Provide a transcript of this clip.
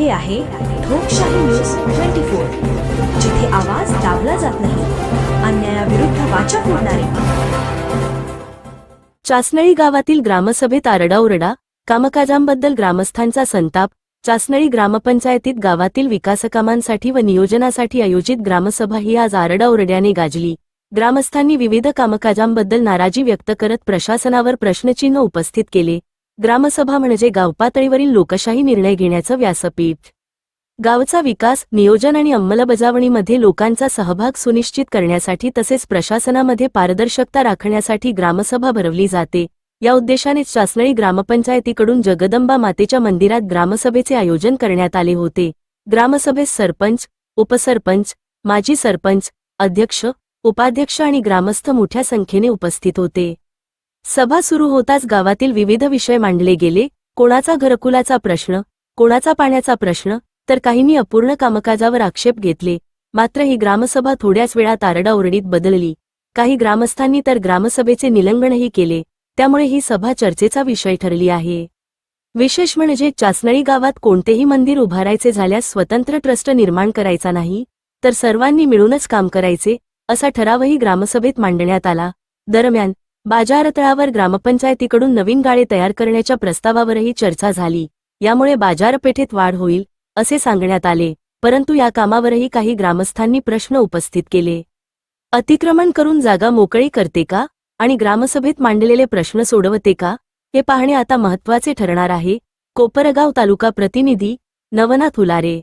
हे आहे लोकशाही न्यूज ट्वेंटी फोर जिथे आवाज दाबला जात नाही अन्यायाविरुद्ध वाचा फोडणारे. चासनळी गावातील ग्रामसभेत आरडाओरडा कामकाजांबद्दल ग्रामस्थांचा संताप चासनळी ग्रामपंचायतीत गावातील विकासकामांसाठी व नियोजनासाठी आयोजित ग्रामसभा ही आज आरडाओरड्याने गाजली. ग्रामस्थांनी विविध कामकाजांबद्दल नाराजी व्यक्त करत प्रशासनावर प्रश्नचिन्ह उपस्थित केले. ग्रामसभा म्हणजे गावपातळीवरील लोकशाही निर्णय घेण्याचं व्यासपीठ. गावचा विकास नियोजन आणि अंमलबजावणीमध्ये लोकांचा सहभाग सुनिश्चित करण्यासाठी तसेच प्रशासनामध्ये पारदर्शकता राखण्यासाठी ग्रामसभा भरवली जाते. या उद्देशाने शासनळी ग्रामपंचायतीकडून जगदंबा मातेच्या मंदिरात ग्रामसभेचे आयोजन करण्यात आले होते. ग्रामसभेत सरपंच उपसरपंच माजी सरपंच अध्यक्ष उपाध्यक्ष आणि ग्रामस्थ मोठ्या संख्येने उपस्थित होते. सभा सुरू होताच गावातील विविध विषय मांडले गेले. कोणाचा घरकुलाचा प्रश्न कोणाचा पाण्याचा प्रश्न तर काहींनी अपूर्ण कामकाजावर आक्षेप घेतले. मात्र ही ग्रामसभा थोड्याच वेळात आरडाओरडीत बदलली. काही ग्रामस्थांनी तर ग्रामसभेचे निलंबनही केले. त्यामुळे ही सभा चर्चेचा विषय ठरली आहे. विशेष म्हणजे चासनळी गावात कोणतेही मंदिर उभारायचे झाल्यास स्वतंत्र ट्रस्ट निर्माण करायचा नाही तर सर्वांनी मिळूनच काम करायचे असा ठरावही ग्रामसभेत मांडण्यात आला. दरम्यान बाजारतळावर ग्रामपंचायतीकडून नवीन गाळे तयार करण्याच्या प्रस्तावावरही चर्चा झाली. यामुळे बाजारपेठेत वाढ होईल असे सांगण्यात आले परंतु या कामावरही काही ग्रामस्थांनी प्रश्न उपस्थित केले. अतिक्रमण करून जागा मोकळी करते का? आणि ग्रामसभेत मांडलेले प्रश्न सोडवते का? हे पाहणे आता महत्त्वाचे ठरणार आहे. कोपरगाव तालुका प्रतिनिधी नवनाथ उलारे